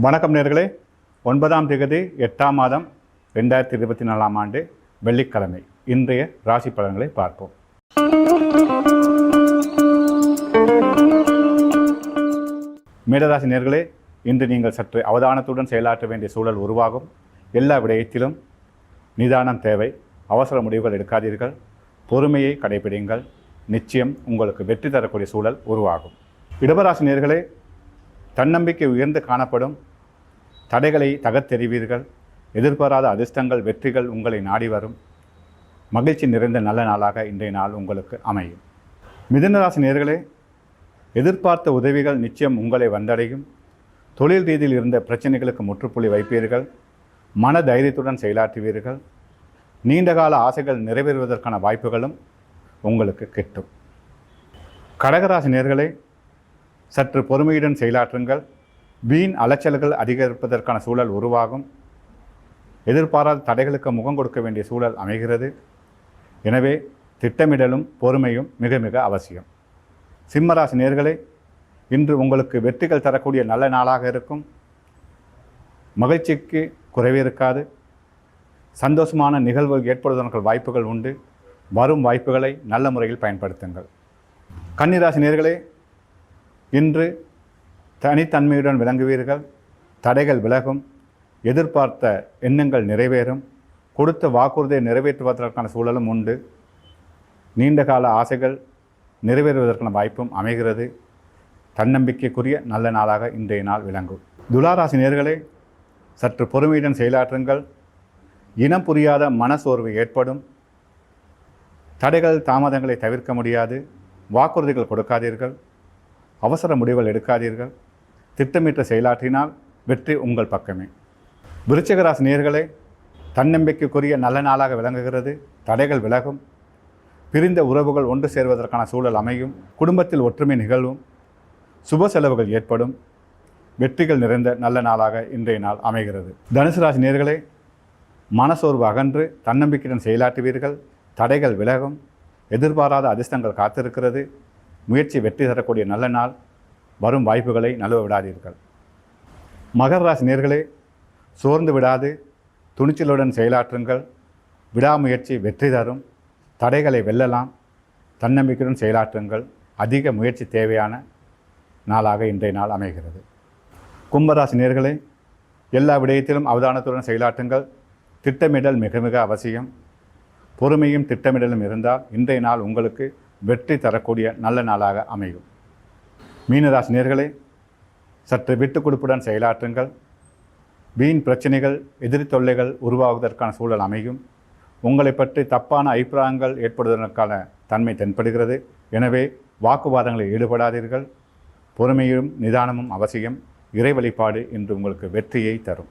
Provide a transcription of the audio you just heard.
வணக்கம் நேர்களே. ஒன்பதாம் தேதி எட்டாம் மாதம் ரெண்டாயிரத்தி இருபத்தி நாலாம் ஆண்டு வெள்ளிக்கிழமை. இன்றைய ராசி பலன்களை பார்ப்போம். மேடராசி நேர்களே இன்று நீங்கள் சற்று அவதானத்துடன் செயலாற்ற வேண்டிய சூழல் உருவாகும். எல்லா விடயத்திலும் நிதானம் தேவை. அவசர முடிவுகள் எடுக்காதீர்கள். பொறுமையை கடைபிடிங்கள் நிச்சயம் உங்களுக்கு வெற்றி தரக்கூடிய சூழல் உருவாகும். இடபராசி நேர்களே தன்னம்பிக்கை உயர்ந்து காணப்படும் தடைகளை தகர்த்தெறிவீர்கள். எதிர்பாராத அதிர்ஷ்டங்கள் வெற்றிகள் உங்களை நாடி வரும். மகிழ்ச்சி நிறைந்த நல்ல நாளாக இன்றைய நாள் உங்களுக்கு அமையும். மிதுனராசி நேர்களே எதிர்பார்த்த உதவிகள் நிச்சயம் உங்களை வந்தடையும். தொழில் ரீதியில் இருந்த பிரச்சனைகளுக்கு முற்றுப்புள்ளி வைப்பீர்கள். மன தைரியத்துடன் செயலாற்றுவீர்கள். நீண்டகால ஆசைகள் நிறைவேறுவதற்கான வாய்ப்புகளும் உங்களுக்கு கிட்டும். கடகராசி நேர்களே சற்று பொறுமையுடன் செயலாற்றுங்கள். வீண் அலைச்சல்கள் அதிகரிப்பதற்கான சூழல் உருவாகும். எதிர்பாராத தடைகளுக்கு முகம் கொடுக்க வேண்டிய சூழல் அமைகிறது. எனவே திட்டமிடலும் பொறுமையும் மிக மிக அவசியம். சிம்மராசி நேர்களே இன்று உங்களுக்கு வெற்றிகள் தரக்கூடிய நல்ல நாளாக இருக்கும். மகிழ்ச்சிக்கு குறைவே இருக்காது. சந்தோஷமான நிகழ்வுகள் ஏற்படுவதற்கு வாய்ப்புகள் உண்டு. வரும் வாய்ப்புகளை நல்ல முறையில் பயன்படுத்துங்கள். கன்னிராசி நேர்களே இன்று தனித்தன்மையுடன் விளங்குவீர்கள். தடைகள் விலகும். எதிர்பார்த்த எண்ணங்கள் நிறைவேறும். கொடுத்த வாக்குறுதியை நிறைவேற்றுவதற்கான சூழலும் உண்டு. நீண்ட கால ஆசைகள் நிறைவேறுவதற்கான வாய்ப்பும் அமைகிறது. தன்னம்பிக்கைக்குரிய நல்ல நாளாக இன்றைய நாள் விளங்கும். துளாராசி நேர்களே சற்று பொறுமையுடன் செயலாற்றுங்கள். இனம் புரியாத மனசோர்வு ஏற்படும். தடைகள் தாமதங்களை தவிர்க்க முடியாது. வாக்குறுதிகள் கொடுக்காதீர்கள். அவசர முடிவுகள் எடுக்காதீர்கள். திட்டமிட்டு செயலாற்றினால் வெற்றி உங்கள் பக்கமே. விருச்சகராசி நேர்களே தன்னம்பிக்கைக்குரிய நல்ல நாளாக விளங்குகிறது. தடைகள் விலகும். பிரிந்த உறவுகள் ஒன்று சேர்வதற்கான சூழல் அமையும். குடும்பத்தில் ஒற்றுமை நிகழ்வும் சுப செலவுகள் ஏற்படும். வெற்றிகள் நிறைந்த நல்ல நாளாக இன்றைய நாள் அமைகிறது. தனுசு ராசி நேர்களே மனசோர்வு அகன்று தன்னம்பிக்கையுடன் செயலாற்றுவீர்கள். தடைகள் விலகும். எதிர்பாராத அதிர்ஷ்டங்கள் காத்திருக்கிறது. முயற்சி வெற்றி தரக்கூடிய நல்ல நாள் வரும் வாய்ப்புகளை நழுவ விடாதீர்கள். மகர ராசி நேர்களே சோர்ந்து விடாது துணிச்சலுடன் செயலாற்றுங்கள். விடாமுயற்சி வெற்றி தரும் தடைகளை வெல்லலாம் தன்னம்பிக்கையுடன் செயலாற்றுங்கள். அதிக முயற்சி தேவையான நாளாக இன்றைய நாள் அமைகிறது. கும்பராசி நேர்களே எல்லா விடயத்திலும் அவதானத்துடன் செயலாற்றுங்கள். திட்டமிடல் மிக மிக அவசியம். பொறுமையும் திட்டமிடலும் இருந்தால் இன்றைய நாள் உங்களுக்கு வெற்றி தரக்கூடிய நல்ல நாளாக அமையும். மீனராசி நேர்களே சற்று விட்டு கொடுப்புடன் செயலாற்றுங்கள். வீண் பிரச்சனைகள் எதிரி தொல்லைகள் உருவாகுவதற்கான சூழல் அமையும். உங்களை பற்றி தப்பான அபிப்பிராயங்கள் ஏற்படுவதற்கான தன்மை தென்படுகிறது. எனவே வாக்குவாதங்களில் ஈடுபடாதீர்கள். பொறுமையும் நிதானமும் அவசியம். இறை வழிபாடு இன்று உங்களுக்கு வெற்றியை தரும்.